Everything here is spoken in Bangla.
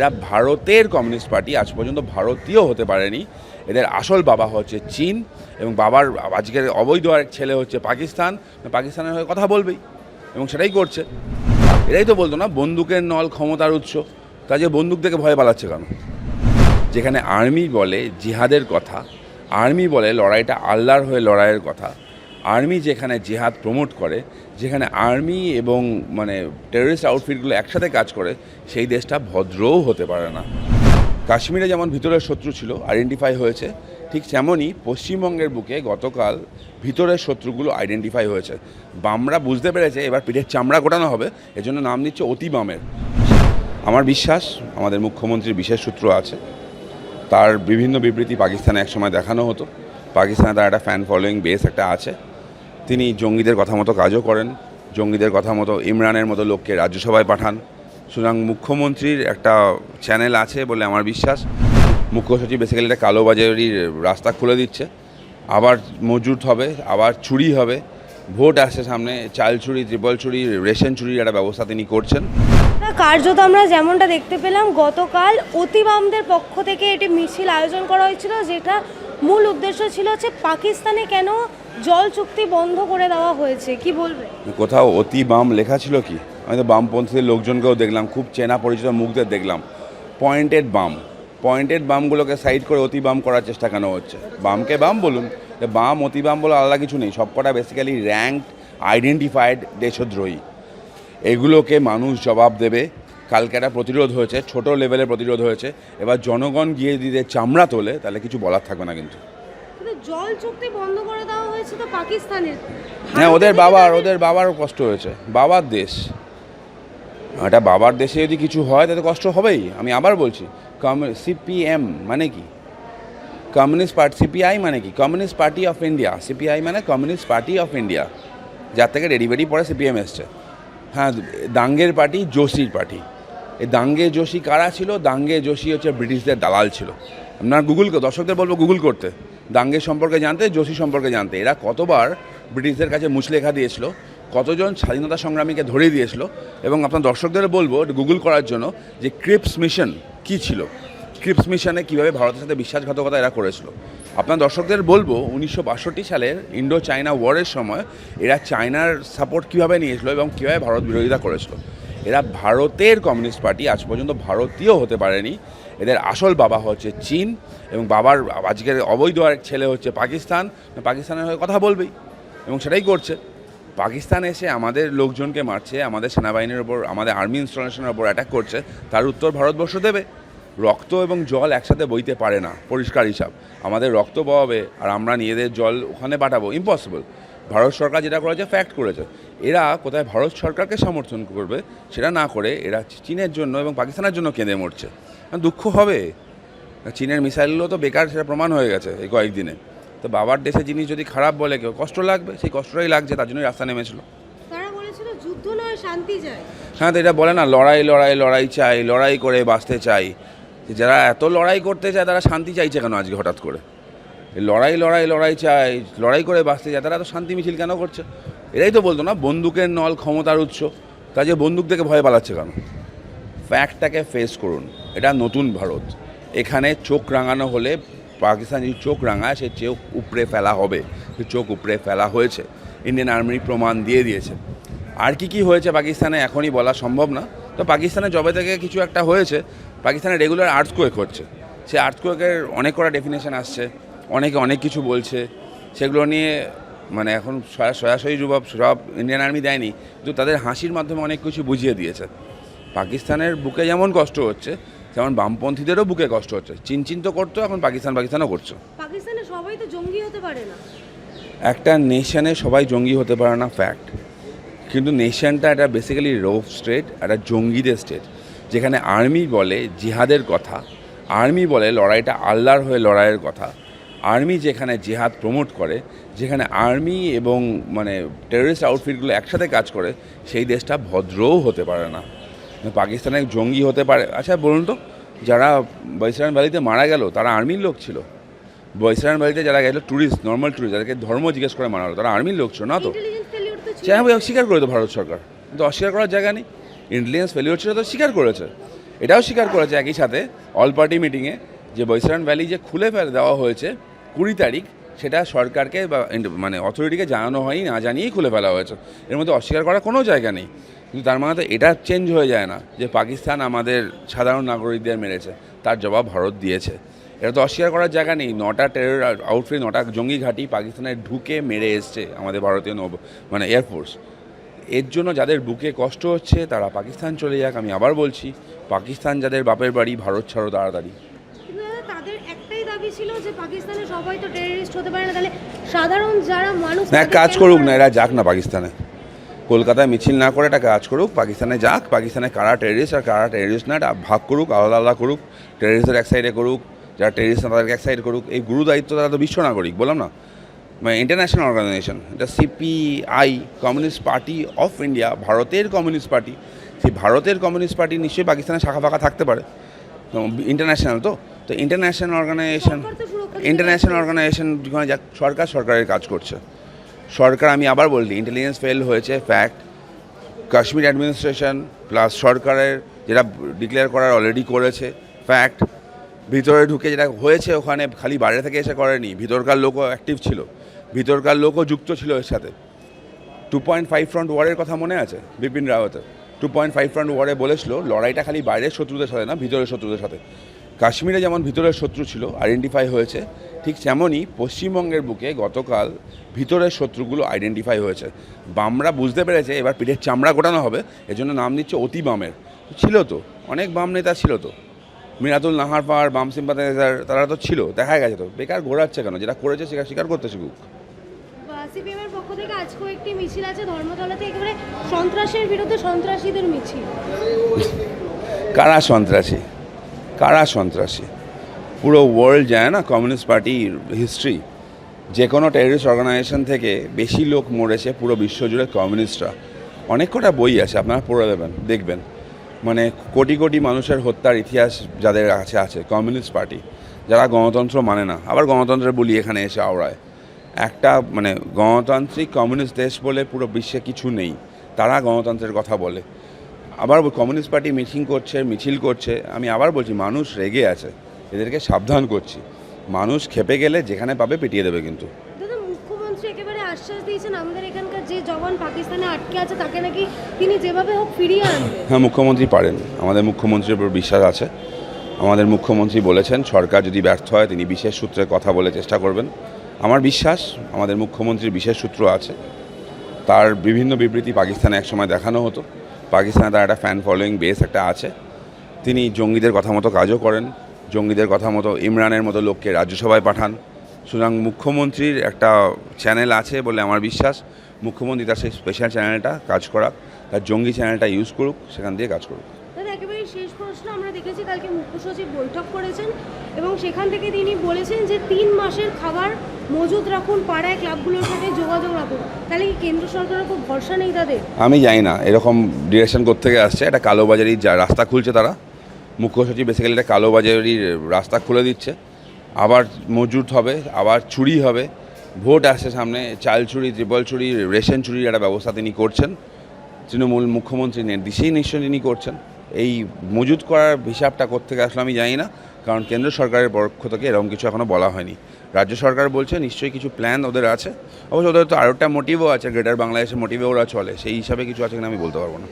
এরা ভারতের কমিউনিস্ট পার্টি, আজ পর্যন্ত ভারতীয় হতে পারেনি। এদের আসল বাবা হচ্ছে চীন এবং বাবার আজকের অবৈধ এক ছেলে হচ্ছে পাকিস্তান। পাকিস্তানের হয়ে কথা বলবেই এবং সেটাই করছে। এরাই তো বলতো না, বন্দুকের নল ক্ষমতার উৎস। কাজে বন্দুক থেকে ভয় পালাচ্ছে কেন? যেখানে আর্মি বলে জিহাদের কথা, আর্মি বলে লড়াইটা আল্লাহর হয়ে লড়াইয়ের কথা আর্মি যেখানে জিহাদ প্রমোট করে, যেখানে আর্মি এবং মানে টেররিস্ট আউটফিটগুলো একসাথে কাজ করে, সেই দেশটা ভদ্রও হতে পারে না। কাশ্মীরে যেমন ভিতরের শত্রু ছিল আইডেন্টিফাই হয়েছে, ঠিক তেমনই পশ্চিমবঙ্গের বুকে গতকাল ভিতরের শত্রুগুলো আইডেন্টিফাই হয়েছে। বামরা বুঝতে পেরেছে, এবার পিঠের চামড়া গোটানো হবে, এজন্য নাম দিচ্ছে অতি বামের। আমার বিশ্বাস, আমাদের মুখ্যমন্ত্রীর বিশেষ সূত্র আছে, তার বিভিন্ন বিবৃতি পাকিস্তানে একসময় দেখানো হতো। পাকিস্তানে তার একটা ফ্যান ফলোয়িং বেস একটা আছে। তিনি জঙ্গিদের কথা মতো কাজও করেন, জঙ্গিদের কথা মতো ইমরানের মতো লোককে রাজ্যসভায় পাঠান। সুতরাং মুখ্যমন্ত্রীর একটা চ্যানেল আছে বলে আমার বিশ্বাস। মুখ্য সচিব বেসিক্যালি একটা কালোবাজারির রাস্তা খুলে দিচ্ছে। আবার মজুত হবে, আবার চুরি হবে। ভোট আসছে সামনে, চাল চুরি, ত্রিপল চুরি, রেশন চুরির একটা ব্যবস্থা তিনি করছেন। কার্যত আমরা যেমনটা দেখতে পেলাম, গতকাল অতিবামদের পক্ষ থেকে এটি মিছিল আয়োজন করা হয়েছিল, যেটা মূল উদ্দেশ্য ছিল হচ্ছে পাকিস্তানে কেন জল চুক্তি বন্ধ করে দেওয়া হয়েছে, কি বলবে? কোথাও অতি বাম লেখা ছিল কি? আমি তো বামপন্থীদের লোকজনকেও দেখলাম, খুব চেনা পরিচিত মুখদের দেখলাম। পয়েন্টেড বাম। পয়েন্টেড বামগুলোকে সাইড করে অতি বাম করার চেষ্টা কেন হচ্ছে? বামকে বাম বলুন। বাম, অতি বাম বলে আলাদা কিছু নেই, সবকটা বেসিক্যালি র্যাঙ্কড আইডেন্টিফাইড দেশদ্রোহী। এগুলোকে মানুষ জবাব দেবে। কালকে একটা প্রতিরোধ হয়েছে, ছোট লেভেলের প্রতিরোধ হয়েছে। এবার জনগণ গিয়ে দিতে চামড়া তোলে, তাহলে কিছু বলার থাকবে না কিন্তু। জল চুক্তি বন্ধ করে দেওয়া হয়েছে তো পাকিস্তানের। হ্যাঁ ওদের বাবার ওদের বাবারও কষ্ট হয়েছে। বাবার দেশ। এটা বাবার দেশে যদি কিছু হয় তাতে কষ্ট হবেই। আমি আবার বলছি সিপিএম মানে কি? কমিউনিস্ট পার্টি সিপিআই মানে কি? Communist Party of India. CPI মানে কমিউনিস্ট পার্টি অফ ইন্ডিয়া। যার থেকে রেডিবেডি পরে সিপিএম এসছে। হ্যাঁ দাঙ্গের পার্টি যোশীর পার্টি। এই দাঙ্গে যোশী কারা ছিল? দাঙ্গে যোশী হচ্ছে ব্রিটিশদের দালাল ছিল। আপনার গুগল দর্শকদের বলব গুগল করতে। দাঙ্গের সম্পর্কে জানতে যোশী সম্পর্কে জানতে। এরা কতবার ব্রিটিশদের কাছে মুচলেখা দিয়েছিল, কতজন স্বাধীনতা সংগ্রামীকে ধরে দিয়েছিল, এবং আপনার দর্শকদের বলব গুগল করার জন্য, যে ক্রিপস মিশন কী ছিল? ক্রিপস মিশনে কীভাবে ভারতের সাথে বিশ্বাসঘাতকতা এরা করেছিল? আপনার দর্শকদের বলব, উনিশশো বাষট্টি সালের ইন্ডো চায়না ওয়ারের সময় এরা চায়নার সাপোর্ট কীভাবে নিয়েছিল এবং কীভাবে ভারত বিরোধিতা করেছিল? এরা ভারতের কমিউনিস্ট পার্টি, আজ পর্যন্ত ভারতীয় হতে পারেনি। এদের আসল বাবা হচ্ছে চীন এবং বাবার আজকের অবৈধ এক ছেলে হচ্ছে পাকিস্তান। পাকিস্তানের হয়ে কথা বলবেই এবং সেটাই করছে। পাকিস্তান এসে আমাদের লোকজনকে মারছে, আমাদের সেনাবাহিনীর ওপর, আমাদের আর্মি ইনস্টলেশনের ওপর অ্যাটাক করছে। তার উত্তর ভারতবর্ষ দেবে। রক্ত এবং জল একসাথে বইতে পারে না, পরিষ্কার হিসাব। আমাদের রক্ত বওয়াবে আর আমরা নিজেদের জল ওখানে পাঠাবো। ইম্পসিবল ভারত সরকার যেটা করেছে ফ্যাক্ট করেছে। এরা কোথায় ভারত সরকারকে সমর্থন করবে সেটা না করে এরা চীনের জন্য এবং পাকিস্তানের জন্য কেঁদে মরছে। দুঃখ হবে। চীনের মিসাইলগুলো তো বেকার সেটা প্রমাণ হয়ে গেছে এই কয়েকদিনে। তো বাবার দেশে জিনিস যদি খারাপ বলে কেউ কষ্ট লাগবে সেই কষ্টটাই লাগছে তার জন্যই রাস্তা নেমেছিল। তারা বলেছিল যুদ্ধ নয় শান্তি চাই। হ্যাঁ তো এটা বলে না লড়াই লড়াই লড়াই চাই লড়াই করে বাঁচতে চাই। যারা এত লড়াই করতে চায় তারা শান্তি চাইছে কেন আজকে হঠাৎ করে? লড়াই লড়াই লড়াই চাই, লড়াই করে বাঁচতে চায় তারা তো শান্তি মিছিল কেন করছে? এরাই তো বলতো না, বন্দুকের নল ক্ষমতার উৎস, তা যে বন্দুক থেকে ভয় পালাচ্ছে কেন? ফ্যাক্টটাকে ফেস করুন, এটা নতুন ভারত। এখানে চোখ রাঙানো হলে, পাকিস্তান যদি চোখ রাঙায়, সে চোখ উপড়ে ফেলা হবে চোখ উপড়ে ফেলা হয়েছে। ইন্ডিয়ান আর্মি প্রমাণ দিয়ে দিয়েছে। আর কি কি হয়েছে পাকিস্তানে এখনই বলা সম্ভব না, তো পাকিস্তানে জবে থেকে কিছু একটা হয়েছে, পাকিস্তানে রেগুলার আর্থকোয়েক হচ্ছে। সে আর্থকোয়েকের অনেক কটা ডেফিনেশন আসছে। অনেকে অনেক কিছু বলছে। সেগুলো নিয়ে মানে এখন সরা- সরাসরি জবাব সব ইন্ডিয়ান আর্মি দেয়নি কিন্তু তাদের হাসির মাধ্যমে অনেক কিছু বুঝিয়ে দিয়েছে। পাকিস্তানের বুকে যেমন কষ্ট হচ্ছে তেমন বামপন্থীদেরও বুকে কষ্ট হচ্ছে। চীন চিন তো করতো এখন পাকিস্তান পাকিস্তানও করছ। পাকিস্তানে সবাই তো জঙ্গি হতে পারে না। একটা নেশনে সবাই জঙ্গি হতে পারে না ফ্যাক্ট কিন্তু নেশনটা একটা বেসিক্যালি রোভ স্টেট একটা জঙ্গিদের স্টেট যেখানে আর্মি বলে জিহাদের কথা আর্মি বলে লড়াইটা আল্লাহর হয়ে লড়াইয়ের কথা। আর্মি যেখানে জেহাদ প্রমোট করে যেখানে আর্মি এবং মানে টেররিস্ট আউটফিটগুলো একসাথে কাজ করে সেই দেশটা ভদ্রও হতে পারে না। পাকিস্তানের জঙ্গি হতে পারে। আচ্ছা বলুন তো যারা বৈশরান ভ্যালিতে মারা গেল তারা আর্মির লোক ছিল? বৈশরান ভ্যালিতে যারা গেলো ট্যুরিস্ট নর্মাল ট্যুরিস্ট যাদেরকে ধর্ম জিজ্ঞেস করে মারা হলো তারা আর্মির লোক ছিল না তো? চাই অস্বীকার করে তো ভারত সরকার। কিন্তু অস্বীকার করার জায়গা নেই। ইন্টেলিজেন্স ফেলিওর ছিল তো স্বীকার করেছে। এটাও স্বীকার করেছে একই সাথে অল পার্টি মিটিংয়ে যে বৈশান ভ্যালি যে খুলে ফেলে দেওয়া হয়েছে কুড়ি তারিখ সেটা সরকারকে বা মানে অথরিটিকে জানানো হয়নি, না জানিয়েই খুলে ফেলা হয়েছে। এর মধ্যে অস্বীকার করার কোনো জায়গা নেই। কিন্তু তার মানে তো এটা চেঞ্জ হয়ে যায় না যে পাকিস্তান আমাদের সাধারণ নাগরিকদের মেরেছে, তার জবাব ভারত দিয়েছে। এটা তো অস্বীকার করার জায়গা নেই। নটা টেরর আউটফিট নটা জঙ্গি ঘাঁটি পাকিস্তানে ঢুকে মেরে এসছে আমাদের ভারতীয় নৌ মানে এয়ারফোর্স এর জন্য যাদের বুকে কষ্ট হচ্ছে, তারা পাকিস্তান চলে যাক, আমি আবার বলছি, পাকিস্তান যাদের বাপের বাড়ি, ভারত ছাড়ো তাড়াতাড়ি কিন্তু দাদা, তাদের একটাই দাবি ছিল যে পাকিস্তানে সবাই তো টেররিস্ট হতে পারে না তাহলে সাধারণ যারা মানুষ না কাজ করুক না এরা যাক না পাকিস্তানে। কলকাতায় মিছিল না করে একটা কাজ করুক পাকিস্তানে যাক পাকিস্তানে কারা টেরিস্ট আর কারা টেরিস্ট না এটা ভাগ করুক আলাদা আলাদা করুক টেরিস্টের এক সাইডে করুক যারা টেরিস্ট না তাদেরকে এক সাইড করুক এই গুরু দায়িত্ব তারা তো বিশ্ব নাগরিক বললাম না? মানে ইন্টারন্যাশনাল অর্গানাইজেশন এটা CPI Communist Party of India ভারতের কমিউনিস্ট পার্টি সেই ভারতের কমিউনিস্ট পার্টি নিশ্চয়ই পাকিস্তানে শাখা ফাঁকা থাকতে পারে। ইন্টারন্যাশনাল তো। তো ইন্টারন্যাশনাল অর্গানাইজেশন ইন্টারন্যাশনাল অর্গানাইজেশন যেখানে যাক সরকার সরকারের কাজ করছে। সরকার আমি আবার বলছি ইন্টেলিজেন্স ফেল হয়েছে ফ্যাক্ট কাশ্মীর অ্যাডমিনিস্ট্রেশন প্লাস সরকারের যেটা ডিক্লেয়ার করার অলরেডি করেছে ফ্যাক্ট ভিতরে ঢুকে যেটা হয়েছে ওখানে খালি বাইরে থেকে এসে করেনি। ভিতরকার লোকও অ্যাক্টিভ ছিল। ভিতরকার লোকও যুক্ত ছিল এর সাথে। টু পয়েন্ট ফাইভ ফ্রন্ট ওয়ারের কথা মনে আছে বিপিন রাওয়াতের? টু পয়েন্ট ফাইভ ফ্রন্ট ওয়ারে বলেছিল লড়াইটা খালি বাইরের শত্রুদের সাথে না ভিতরের শত্রুদের সাথে। কাশ্মীরে যেমন ভিতরের শত্রু ছিল আইডেন্টিফাই হয়েছে ঠিক তেমনই পশ্চিমবঙ্গের বুকে গতকাল ভিতরের শত্রুগুলো আইডেন্টিফাই হয়েছে। বামরা বুঝতে পেরেছে এবার পিঠের চামড়া গোটানো হবে এজন্য নাম দিচ্ছে অতি বামের। ছিল তো অনেক বাম নেতা ছিল তো। মিরাতুল নাহার পাহাড় বাম সিম্পাথাইজার তারা তো ছিল দেখা গেছে তো। বেকার ঘোরাচ্ছে কেন? যেটা করেছে সেটা স্বীকার করতে শিখুক। সিপিএম পক্ষ থেকে আজকেও একটি মিছিল আছে ধর্মতলাতে একেবারে সন্ত্রাসের বিরুদ্ধে সন্ত্রাসীদের মিছিল। কারা সন্ত্রাসী? কারা সন্ত্রাসী? পুরো ওয়ার্ল্ড যায় না কমিউনিস্ট পার্টির হিস্ট্রি যে কোনো টেররিস্ট অর্গানাইজেশন থেকে বেশি লোক মরেছে পুরো বিশ্বজুড়ে কমিউনিস্টরা অনেক কটা বই আছে, আপনারা পড়ে দেবেন, দেখবেন। মানে কোটি কোটি মানুষের হত্যার ইতিহাস যাদের কাছে আছে কমিউনিস্ট পার্টি যারা গণতন্ত্র মানে না, আবার গণতন্ত্রের বলি এখানে এসে আওড়ায়। একটা মানে গণতান্ত্রিক কমিউনিস্ট দেশ বলে পুরো বিশ্বে কিছু নেই, তারা গণতন্ত্রের কথা বলে। আবার কমিউনিস্ট পার্টি মিটিং করছে মিছিল করছে। আমি আবার বলছি মানুষ রেগে আছে এদেরকে সাবধান করছি। মানুষ খেপে গেলে যেখানে পাবে পিটিয়ে দেবে কিন্তু। মুখ্যমন্ত্রী একেবারে আশ্বাস দিয়েছেন আমাদের এখানকার যে জওয়ান পাকিস্তানে আটকে আছে তাকে নাকি তিনি যেভাবে হোক ফিরিয়ে আনবেন। হ্যাঁ মুখ্যমন্ত্রী পারেন। আমাদের মুখ্যমন্ত্রীর উপর বিশ্বাস আছে। আমাদের মুখ্যমন্ত্রী বলেছেন সরকার যদি ব্যর্থ হয় তিনি বিশেষ সূত্রে কথা বলে চেষ্টা করবেন। আমার বিশ্বাস আমাদের মুখ্যমন্ত্রীর বিশেষ সূত্র আছে। তার বিভিন্ন বিবৃতি পাকিস্তানে একসময় দেখানো হতো। পাকিস্তানে তার একটা ফ্যান ফলোয়িং বেস একটা আছে। তিনি জঙ্গিদের কথা মতো কাজও করেন। জঙ্গিদের কথা মতো ইমরানের মতো লোককে রাজ্যসভায় পাঠান। সুতরাং মুখ্যমন্ত্রীর একটা চ্যানেল আছে বলে আমার বিশ্বাস। মুখ্যমন্ত্রী তার সেই স্পেশাল চ্যানেলটা কাজ করা তার জঙ্গি চ্যানেলটা ইউজ করুক, সেখান দিয়ে কাজ করুক। শেষ প্রশ্ন আমরা দেখেছি, কালকে মুখ্য সচিব বৈঠক করেছেন এবং সেখান থেকে তিনি বলেছেন যে তিন মাসের খাবার মজুদ রাখুন, পাড়ায় ক্লাবগুলোর সাথে যোগাযোগ রাখুন। তাহলে কি কেন্দ্র সরকারের খুব ভরসা নেই তাদের? আমি জানি না, এরকম ডিরেকশন থেকে আসছে? একটা কালোবাজারির যা রাস্তা খুলছে তারা। মুখ্য সচিব বেসিক্যালি একটা কালোবাজারির রাস্তা খুলে দিচ্ছে। আবার মজুত হবে, আবার চুরি হবে। ভোট আসছে সামনে, চাল চুরি, ত্রিপল চুরি, রেশন চুরির একটা ব্যবস্থা তিনি করছেন। তৃণমূল মুখ্যমন্ত্রী নির্দেশেই নিশ্চয় তিনি করছেন। এই মজুত করার হিসাবটা কোথেকে আসলে আমি জানি না, কারণ কেন্দ্র সরকারের পক্ষ থেকে এরকম কিছু এখনও বলা হয়নি। রাজ্য সরকার বলছে নিশ্চয়ই কিছু প্ল্যান ওদের আছে। অবশ্য ওদের তো আরও একটা মোটিভও আছে গ্রেটার বাংলাদেশের মোটিভে ওরা চলে, সেই হিসাবে কিছু আছে কিনা আমি বলতে পারব না।